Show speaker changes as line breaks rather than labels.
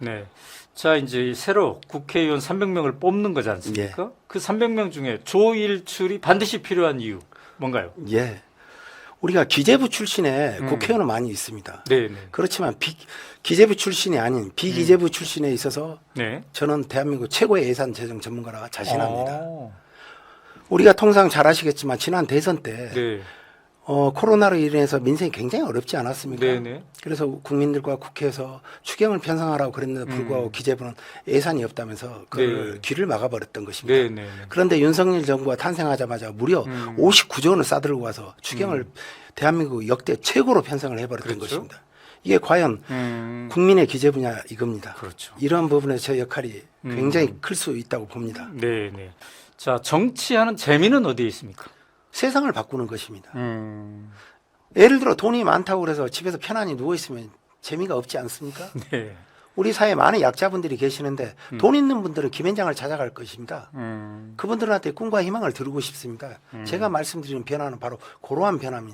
네. 자, 이제 새로 국회의원 300명을 뽑는 거지 않습니까?
예.
그 300명 중에 조일출이 반드시 필요한 이유 뭔가요?
예. 우리가 기재부 출신의
음.
국회의원은 많이 있습니다.
네, 네.
그렇지만 비, 기재부 출신이 아닌 비기재부 출신에 있어서
네.
저는 대한민국 최고의 예산 재정 전문가라 자신합니다.
어,
우리가 통상 잘 아시겠지만 지난 대선 때
네.
어, 코로나로 인해서 민생이 굉장히 어렵지 않았습니까?
네, 네.
그래서 국민들과 국회에서 추경을 편성하라고 그랬는데 불구하고
음.
기재부는 예산이 없다면서 그
네.
귀를 막아버렸던 것입니다.
네, 네. 네.
그런데 윤석열 정부가 탄생하자마자 무려
음.
59조 원을 싸들고 와서 추경을 대한민국 역대 최고로 편성을 해버렸던
그렇죠.
것입니다. 이게 과연
음.
국민의 기재부냐 이겁니다.
그렇죠.
이런 부분에서 저 역할이
음.
굉장히 클수 있다고 봅니다.
네, 네. 자, 정치하는 재미는 어디에 있습니까?
세상을 바꾸는 것입니다.
음.
예를 들어 돈이 많다고 그래서 집에서 편안히 누워 있으면 재미가 없지 않습니까?
네.
우리 사회에 많은 약자분들이 계시는데
음.
돈 있는 분들은 김현장을 찾아갈 것입니다.
음.
그분들한테 꿈과 희망을 드리고 싶습니다. 제가 말씀드리는 변화는 바로 그러한 변화입니다.